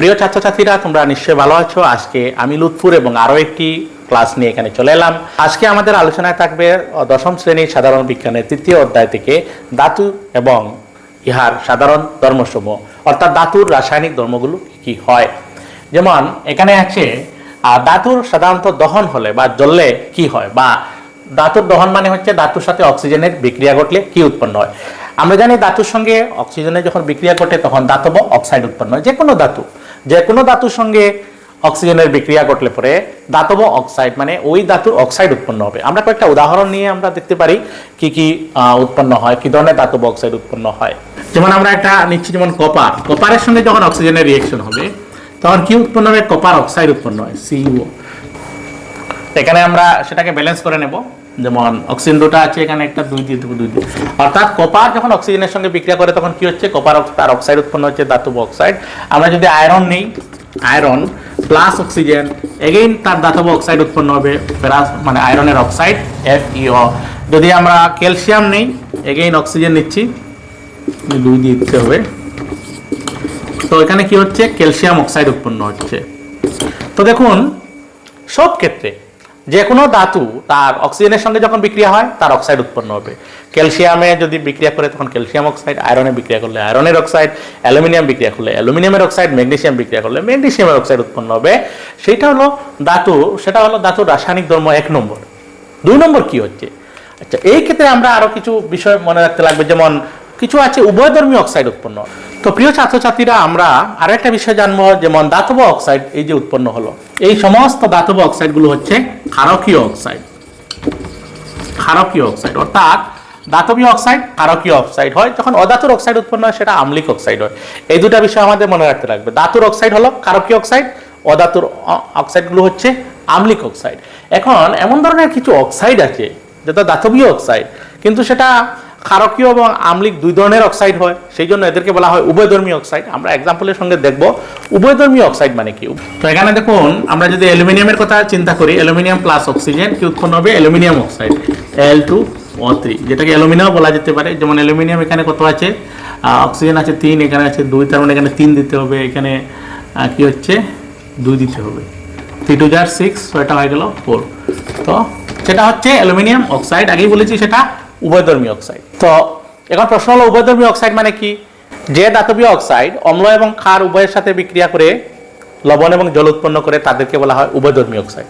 প্রিয় ছাত্রছাত্রীরা, তোমরা নিশ্চয়ই ভালো আছো। আজকে আমি লুৎফুর এবং আরও একটি ক্লাস নিয়ে এখানে চলে এলাম। আজকে আমাদের আলোচনায় থাকবে দশম শ্রেণির সাধারণ বিজ্ঞানের তৃতীয় অধ্যায় থেকে ধাতু এবং ইহার সাধারণ ধর্মসমূহ, অর্থাৎ ধাতুর রাসায়নিক ধর্মগুলো কি হয়। যেমন, এখানে আছে ধাতুর সাধারণত দহন হলে বা জ্বললে কি হয়, বা ধাতুর দহন মানে হচ্ছে ধাতুর সাথে অক্সিজেনের বিক্রিয়া ঘটলে কি উৎপন্ন হয়। আমরা জানি ধাতুর সঙ্গে অক্সিজেনের যখন বিক্রিয়া ঘটে, তখন ধাতব অক্সাইড উৎপন্ন হয় যে কোনো ধাতু। যে কোনো ধাতুর সঙ্গে অক্সিজেনের বিক্রিয়া ঘটলে পরে ধাতব অক্সাইড মানে ওই ধাতুর অক্সাইড উৎপন্ন হবে। আমরা কয়েকটা উদাহরণ নিয়ে আমরা দেখতে পারি কি কি উৎপন্ন হয়, কি ধরনের ধাতব অক্সাইড উৎপন্ন হয়। যেমন আমরা একটা নিচ্ছি যেমন কপার। কপারের সঙ্গে যখন অক্সিজেনের রিয়েকশন হবে, তখন কি উৎপন্ন হবে? কপার অক্সাইড উৎপন্ন হয় সিইও এখানে আমরা সেটাকে ব্যালেন্স করে নেব। যেমন অক্সিজেন দুটো আছে এখানে একটা, দুই দিয়ে দুই দিয়ে। অর্থাৎ কপার যখন অক্সিজেনের সঙ্গে বিক্রিয়া করে, তখন কি হচ্ছে? কপার তার অক্সাইড উৎপন্ন হচ্ছে, ধাতব অক্সাইড আমরা যদি আয়রন নেই আয়রন প্লাস অক্সিজেন এগেইন তার ধাতব অক্সাইড উৎপন্ন হবে প্লাস মানে আয়রনের অক্সাইড এফ ইও যদি আমরা ক্যালসিয়াম নেই এগেইন অক্সিজেন নিচ্ছি দুই দিয়ে দিতে হবে, তো এখানে কি হচ্ছে? ক্যালসিয়াম অক্সাইড উৎপন্ন হচ্ছে। তো দেখুন, সব ক্ষেত্রে যে কোনো ধাতু তার অক্সিজেনের সঙ্গে যখন বিক্রিয়া হয়, তার অক্সাইড উৎপন্ন হবে। ক্যালসিয়ামে যদি বিক্রিয়া করে, তখন ক্যালসিয়াম অক্সাইড আয়রনে বিক্রিয়া করলে আয়রনের অক্সাইড অ্যালুমিনিয়াম বিক্রিয়া করলে অ্যালুমিনিয়ামের অক্সাইড ম্যাগনেসিয়াম বিক্রিয়া করলে ম্যাগনেসিয়ামের অক্সাইড উৎপন্ন হবে। সেটা হলো ধাতু, সেটা হলো ধাতুর রাসায়নিক ধর্ম এক নম্বর। দুই নম্বর কি হচ্ছে? আচ্ছা এই ক্ষেত্রে আমরা আরও কিছু বিষয় মনে রাখতে লাগবে, যেমন কিছু আছে উভয়ধর্মী অক্সাইড উৎপন্ন। তো প্রিয় ছাত্রছাত্রীরা, আমরা আরও একটা বিষয় জানব, যেমন ধাতব অক্সাইড এই যে উৎপন্ন হলো। এই সমস্ত ধাতব অক্সাইডগুলো হচ্ছে ক্ষারকীয় অক্সাইড। ক্ষারকীয় অক্সাইড, অর্থাৎ দাতবীয় অক্সাইড, ক্ষারকীয় অক্সাইড হয়। যখন অধাতুর অক্সাইড উৎপন্ন হয়, সেটা আম্লিক অক্সাইড হয়। এই দুটা বিষয় আমাদের মনে রাখতে লাগবে। দাতুর অক্সাইড হলো ক্ষারকীয় অক্সাইড, অধাতুর অক্সাইডগুলো হচ্ছে আম্লিক অক্সাইড। এখন এমন ধরনের কিছু অক্সাইড আছে, যেটা দাতবীয় অক্সাইড, কিন্তু সেটা ক্ষারকীয় এবং আম্লিক দুই ধরনের অক্সাইড হয়, সেই জন্য এদেরকে বলা হয় উভয়ধর্মী অক্সাইড আমরা এক্সাম্পলের সঙ্গে দেখব, উভয়ধর্মী অক্সাইড মানে কি? তো এখানে দেখুন, আমরা যদি অ্যালুমিনিয়ামের কথা চিন্তা করি, অ্যালুমিনিয়াম প্লাস অক্সিজেন কি উৎপন্ন হবে? Aluminium oxide L two O three যেটাকে অ্যালুমিনিয়াম বলা যেতে পারে। যেমন অ্যালুমিনিয়াম এখানে কত আছে? অক্সিজেন আছে তিন, এখানে আছে দুই, তার মানে এখানে তিন দিতে হবে। এখানে কি হচ্ছে? দুই দিতে হবে। থ্রি টু জার সিক্স ছয়টা হয়ে গেল ফোর তো সেটা হচ্ছে অ্যালুমিনিয়াম অক্সাইড আগেই বলেছি সেটা উভয়ধর্মী অক্সাইড তো এখন প্রশ্ন হলো উভয়ধর্মী অক্সাইড মানে কি? যে ধাতবীয় অক্সাইড অম্ল এবং ক্ষার উভয়ের সাথে বিক্রিয়া করে লবণ এবং জল উৎপন্ন করে, তাদেরকে বলা হয় উভয়ধর্মী অক্সাইড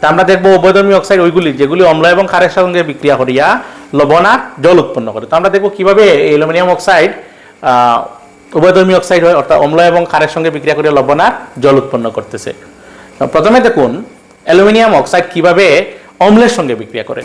তা আমরা দেখব উভয়ধর্মী অক্সাইড ওইগুলি, যেগুলি অম্ল এবং ক্ষারের সঙ্গে বিক্রিয়া করিয়া লবণ আর জল উৎপন্ন করে। তো আমরা দেখব কীভাবে অ্যালুমিনিয়াম অক্সাইড উভয়ধর্মী অক্সাইড হয়, অর্থাৎ অম্ল এবং ক্ষারের সঙ্গে বিক্রিয়া করে লবণ আর জল উৎপন্ন করতেছে। প্রথমে দেখুন, অ্যালুমিনিয়াম অক্সাইড কীভাবে অম্লের সঙ্গে বিক্রিয়া করে।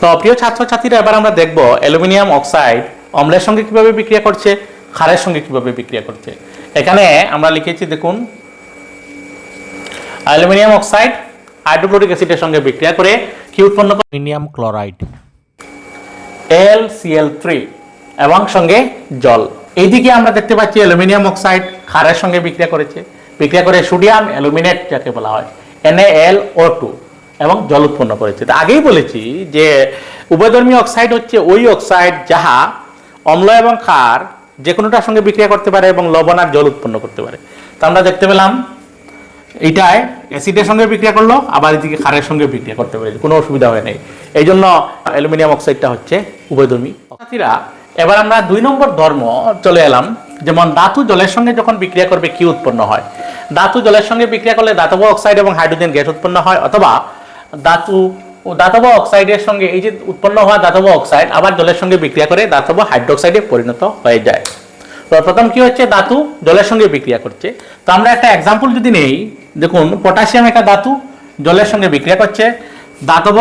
তো প্রিয় ছাত্রছাত্রীরা এবার আমরা দেখব অ্যালুমিনিয়াম অক্সাইড অম্লের সঙ্গে কীভাবে বিক্রিয়া করছে ক্ষারের সঙ্গে কীভাবে বিক্রিয়া করছে। এখানে আমরা লিখেছি দেখুন অ্যালুমিনিয়াম অক্সাইড হাইড্রোক্লোরিক অ্যাসিডের সঙ্গে বিক্রিয়া করে কি উৎপন্ন করে? Aluminium chloride. L CL three এবং সঙ্গে জল। এইদিকে আমরা দেখতে পাচ্ছি অ্যালুমিনিয়াম অক্সাইড ক্ষারের সঙ্গে বিক্রিয়া করেছে। বিক্রিয়া করে সোডিয়াম অ্যালুমিনেট যাকে বলা হয় এল ও টু। এবং জল উৎপন্ন করেছে। তো আগেই বলেছি যে উভয়ধর্মী অক্সাইড হচ্ছে ওই অক্সাইড যাহা অম্ল এবং ক্ষার যে কোনোটার সঙ্গে বিক্রিয়া করতে পারে এবং লবণ আর জল উৎপন্ন করতে পারে। তা আমরা দেখতে পেলাম এইটায় অ্যাসিডের সঙ্গে বিক্রিয়া করল, আবার এদিকে ক্ষারের সঙ্গে বিক্রিয়া করতে পারে কোনো অসুবিধা হয় নাই। এই জন্য অ্যালুমিনিয়াম অক্সাইডটা হচ্ছে উভয়ধর্মী। সাথীরা, এবার আমরা দুই নম্বর ধর্ম চলে এলাম, যেমন ধাতু জলের সঙ্গে যখন বিক্রিয়া করবে, কি উৎপন্ন হয়? ধাতু জলের সঙ্গে বিক্রিয়া করলে ধাতব অক্সাইড এবং হাইড্রোজেন গ্যাস উৎপন্ন হয়, অথবা ধাতু ও ধাতব অক্সাইডের সঙ্গে, এই যে উৎপন্ন হওয়া ধাতব অক্সাইড আবার জলের সঙ্গে বিক্রিয়া করে ধাতব হাইড্রোক্সাইডে পরিণত হয়ে যায়। প্রথম কি হচ্ছে? ধাতু জলের সঙ্গে বিক্রিয়া করছে। তো আমরা একটা এক্সাম্পল যদি নেই, দেখুন পটাশিয়াম একটা ধাতু জলের সঙ্গে বিক্রিয়া করছে। ধাতব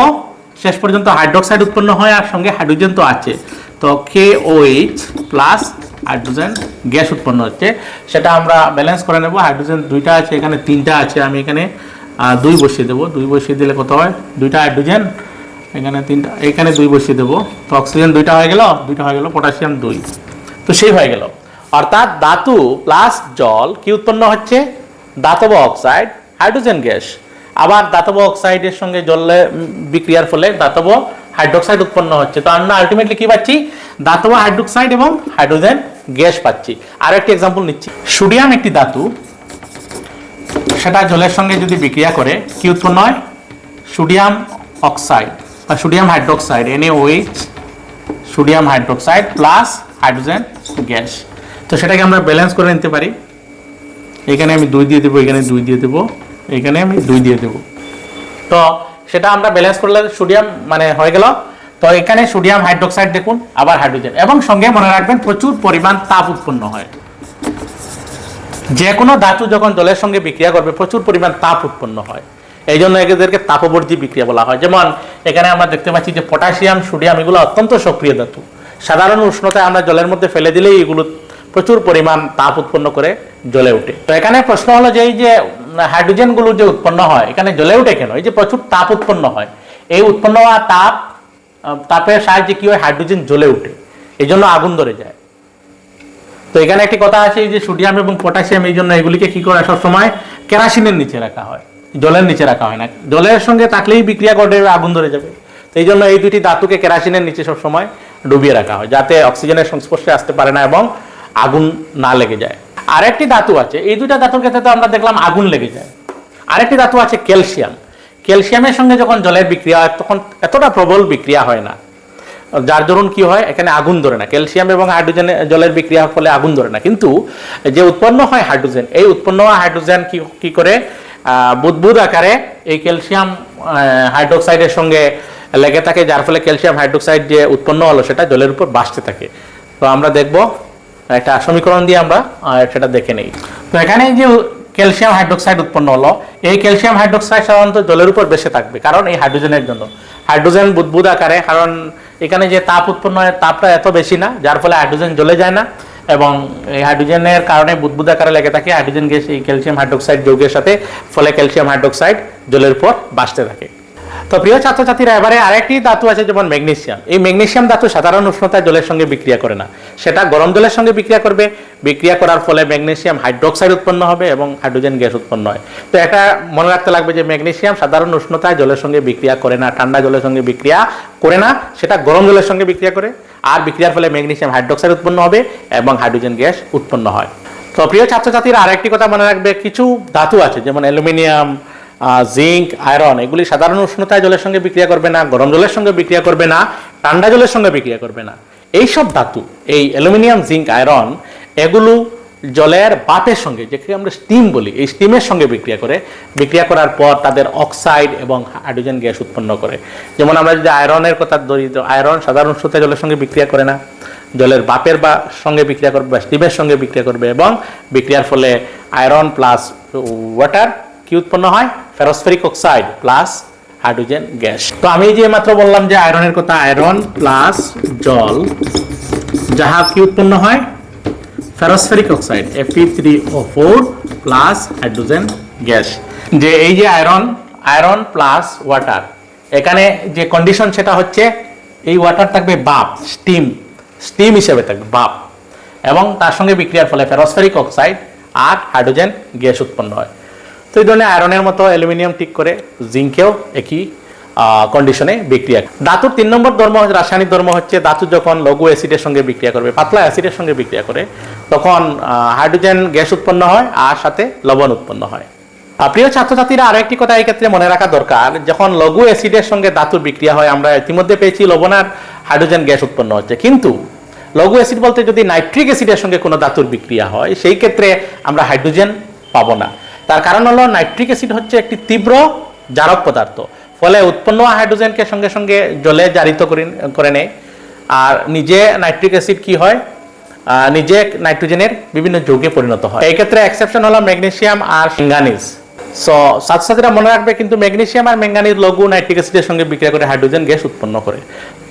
শেষ পর্যন্ত হাইড্রোক্সাইড উৎপন্ন হয় আর সঙ্গে হাইড্রোজেন তো আছে। তো K H plus hydrogen gas উৎপন্ন হচ্ছে। সেটা আমরা ব্যালেন্স করে নেব। হাইড্রোজেন দুইটা আছে, এখানে তিনটা আছে, আমি এখানে আহ, দুই বসিয়ে দেবো। দুই বসিয়ে দিলে কত হয়? দুইটা হাইড্রোজেন এখানে তিনটা এখানে দুই বসিয়ে দেবো। তো অক্সিজেন দুইটা হয়ে গেল দুইটা হয়ে গেল পটাশিয়াম দুই। তো সেই হয়ে গেল। অর্থাৎ ধাতু প্লাস জল কি উৎপন্ন হচ্ছে? ধাতব অক্সাইড হাইড্রোজেন গ্যাস আবার দাতব অক্সাইডের সঙ্গে জলে বিক্রিয়ার ফলে দাতব হাইড্রোক্সাইড উৎপন্ন হচ্ছে। তো আমরা আলটিমেটলি কি পাচ্ছি? দাতব হাইড্রোক্সাইড এবং হাইড্রোজেন গ্যাস পাচ্ছি। আর একটি এক্সাম্পল নিচ্ছি। সোডিয়াম একটি ধাতু সেটা জলের সঙ্গে যদি বিক্রিয়া করে কি উৎপন্ন হয় সোডিয়াম অক্সাইড বা sodium hydroxide NaOH sodium hydroxide plus hydrogen gas তো সেটাকে আমরা ব্যালেন্স করে নিতে পারি। এখানে আমি দুই দিয়ে দেবো, এখানে দুই দিয়ে দেবো, এখানে আমি দুই দিয়ে দেবো। তো সেটা আমরা ব্যালেন্স করলে সোডিয়াম মানে হয়ে গেল। তো এখানে সোডিয়াম হাইড্রোক্সাইড দেখুন, আবার হাইড্রোজেন এবং সঙ্গে মনে রাখবেন, প্রচুর পরিমাণ তাপ উৎপন্ন হয়। যে কোনো ধাতু যখন জলের সঙ্গে বিক্রিয়া করবে, প্রচুর পরিমাণ তাপ উৎপন্ন হয়। এই জন্য এদেরকে তাপবর্জী বিক্রিয়া বলা হয়। যেমন, এখানে আমরা দেখতে পাচ্ছি যে পটাশিয়াম, সোডিয়াম এগুলো অত্যন্ত সক্রিয় ধাতু। সাধারণ উষ্ণতায় আমরা জলের মধ্যে ফেলে দিলেই এগুলো প্রচুর পরিমাণ তাপ উৎপন্ন করে জ্বলে ওঠে। তো এখানে প্রশ্ন হলো যে, এই যে, হাইড্রোজেনগুলো যে উৎপন্ন হয়, এখানে জ্বলে ওঠে কেন? এই যে প্রচুর তাপ উৎপন্ন হয়। এই উৎপন্ন হওয়া তাপ তাপের সাহায্যে কি হয়? হাইড্রোজেন জ্বলে ওঠে। এই জন্য আগুন ধরে যায়। তো এখানে একটি কথা আছে যে সোডিয়াম এবং পটাশিয়াম, এই জন্য এগুলিকে কি করে সবসময় কেরাসিনের নিচে রাখা হয়, জলের নিচে রাখা হয় না। জলের সঙ্গে থাকলেই বিক্রিয়া করে আগুন ধরে যাবে। তো এই জন্য এই দুটি ধাতুকে কেরাসিনের নিচে সবসময় ডুবিয়ে রাখা হয়, যাতে অক্সিজেনের সংস্পর্শে আসতে পারে না এবং আগুন না লেগে যায়। আরেকটি ধাতু আছে, এই দুটা ধাতুর ক্ষেত্রে তো আমরা দেখলাম আগুন লেগে যায়। আরেকটি ধাতু আছে ক্যালসিয়াম। ক্যালসিয়ামের সঙ্গে যখন জলের বিক্রিয়া হয়, তখন এতটা প্রবল বিক্রিয়া হয় না। যার দরুন কি হয়, এখানে আগুন ধরে না। ক্যালসিয়াম এবং হাইড্রোজেন জলের বিক্রিয়ার ফলে আগুন ধরে না। কিন্তু যে উৎপন্ন হয় হাইড্রোজেন, এই উৎপন্ন হওয়া হাইড্রোজেন কি কি করে? বুদবুদ আকারে এই ক্যালসিয়াম হাইড্রোক্সাইডের সঙ্গে লেগে থাকে, যার ফলে ক্যালসিয়াম হাইড্রোক্সাইড যে উৎপন্ন হলো, সেটা জলের উপর বাসতে থাকে। তো আমরা দেখব, একটা সমীকরণ দিয়ে আমরা সেটা দেখে নেই। তো এখানে যে ক্যালসিয়াম হাইড্রোক্সাইড উৎপন্ন হলো, এই ক্যালসিয়াম হাইড্রোক্সাইড সাধারণত জলের উপর বেশি থাকবে, কারণ এই হাইড্রোজেনের জন্য। হাইড্রোজেন বুদবুদ আকারে, কারণ এখানে যে তাপ উৎপন্ন হয়, তাপটা এত বেশি না, যার ফলে হাইড্রোজেন জ্বলে যায় না এবং এই হাইড্রোজেনের কারণে বুদবুদ লেগে থাকে। হাইড্রোজেন গ্যাস এই ক্যালসিয়াম হাইড্রোক্সাইড যৌগের সাথে, ফলে ক্যালসিয়াম হাইড্রোক্সাইড জলের পর বাঁচতে থাকে। তো প্রিয় ছাত্রছাত্রীরা, এবারে আরেকটি ধাতু আছে যেমন ম্যাগনেসিয়াম। এই ম্যাগনেসিয়াম ধাতু সাধারণ উষ্ণতায় জলের সঙ্গে বিক্রিয়া করে না। সেটা গরম জলের সঙ্গে বিক্রিয়া করবে। বিক্রিয়া করার ফলে ম্যাগনেসিয়াম হাইড্রোক্সাইড উৎপন্ন হবে এবং হাইড্রোজেন গ্যাস উৎপন্ন হয়। তো এটা মনে রাখতে লাগবে যে ম্যাগনেসিয়াম সাধারণ উষ্ণতায় জলের সঙ্গে বিক্রিয়া করে না, ঠান্ডা জলের সঙ্গে বিক্রিয়া করে না, সেটা গরম জলের সঙ্গে বিক্রিয়া করে। আর বিক্রিয়ার ফলে ম্যাগনেশিয়াম হাইড্রোক্সাইড উৎপন্ন হবে এবং হাইড্রোজেন গ্যাস উৎপন্ন হয়। তো প্রিয় ছাত্রছাত্রীরা, আরেকটি কথা মনে রাখবে, কিছু ধাতু আছে যেমন অ্যালুমিনিয়াম জিঙ্ক আয়রন, এগুলি সাধারণ উষ্ণতায় জলের সঙ্গে বিক্রিয়া করবে না, গরম জলের সঙ্গে বিক্রিয়া করবে না, ঠান্ডা জলের সঙ্গে বিক্রিয়া করবে না। এই সব ধাতু, এই অ্যালুমিনিয়াম জিঙ্ক আয়রন, এগুলো জলের বাপের সঙ্গে, যেটাকে আমরা স্টিম বলি, এই স্টিমের সঙ্গে বিক্রিয়া করে, বিক্রিয়া করার পর তাদের অক্সাইড এবং হাইড্রোজেন গ্যাস উৎপন্ন করে। যেমন আমরা যদি আয়রনের কথা ধরি আয়রন সাধারণ উষ্ণতায় জলের সঙ্গে বিক্রিয়া করে না। জলের বাপের বা সঙ্গে বিক্রিয়া করবে বা স্টিমের সঙ্গে বিক্রিয়া করবে এবং বিক্রিয়ার ফলে আয়রন প্লাস ওয়াটার কি উৎপন্ন হয়? Ferrosoferric oxide plus hydrogen gas. তো আমি যে মাত্র বললাম যে আয়রনের কথা, আয়রন প্লাস জল, যাহা কি উৎপন্ন হয়? Ferrosoferric oxide FE three O four plus hydrogen gas. যে এই যে আয়রন আয়রন প্লাস ওয়াটার, এখানে যে কন্ডিশন সেটা হচ্ছে এই ওয়াটার থাকবে বাপ, স্টিম স্টিম হিসেবে থাকবে বাপ। এবং তার সঙ্গে বিক্রিয়ার ফলে ফেরোস্ফেরিক অক্সাইড আর হাইড্রোজেন গ্যাস উৎপন্ন হয়। তো এই ধরনের আয়রনের মতো অ্যালুমিনিয়াম ঠিক করে জিঙ্কেও একই কন্ডিশনে বিক্রিয়া করে। ধাতুর তিন নম্বর ধর্ম, রাসায়নিক ধর্ম হচ্ছে ধাতু যখন লঘু অ্যাসিডের সঙ্গে বিক্রিয়া করবে, পাতলা অ্যাসিডের সঙ্গে বিক্রিয়া করে, তখন হাইড্রোজেন গ্যাস উৎপন্ন হয় আর সাথে লবণ উৎপন্ন হয়। প্রিয় ছাত্রছাত্রীরা, আরও একটি কথা এই ক্ষেত্রে মনে রাখা দরকার, যখন লঘু অ্যাসিডের সঙ্গে ধাতুর বিক্রিয়া হয়, আমরা ইতিমধ্যে পেয়েছি লবণ আর হাইড্রোজেন গ্যাস উৎপন্ন হচ্ছে। কিন্তু লঘু অ্যাসিড বলতে যদি নাইট্রিক অ্যাসিডের সঙ্গে কোনো ধাতুর বিক্রিয়া হয়, সেই ক্ষেত্রে আমরা হাইড্রোজেন পাবো না। তার কারণ হলো নাইট্রিক অ্যাসিড হচ্ছে একটি তীব্র জারক পদার্থ। ফলে উৎপন্ন হাইড্রোজেনকে সঙ্গে সঙ্গে জলে জারিত করে- নেয়। আর নিজে নাইট্রিক অ্যাসিড কি হয়? নিজে নাইট্রোজেনের বিভিন্ন যৌগে পরিণত হয়। এই ক্ষেত্রে এক্সেপশন হলো ম্যাগনেসিয়াম আর ম্যাঙ্গানিজ। সো ছাত্রছাত্রীরা মনে রাখবে, কিন্তু ম্যাগনেশিয়াম আর ম্যাঙ্গানিজ লঘু নাইট্রিক অ্যাসিডের সঙ্গে বিক্রিয়া করে হাইড্রোজেন গ্যাস উৎপন্ন করে।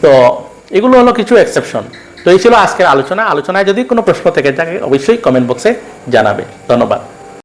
তো, এগুলো হলো কিছু এক্সেপশন তো, এই ছিল আজকের আলোচনা। আলোচনায় যদি কোনো প্রশ্ন থেকে থাকে, অবশ্যই কমেন্ট বক্সে জানাবে। ধন্যবাদ।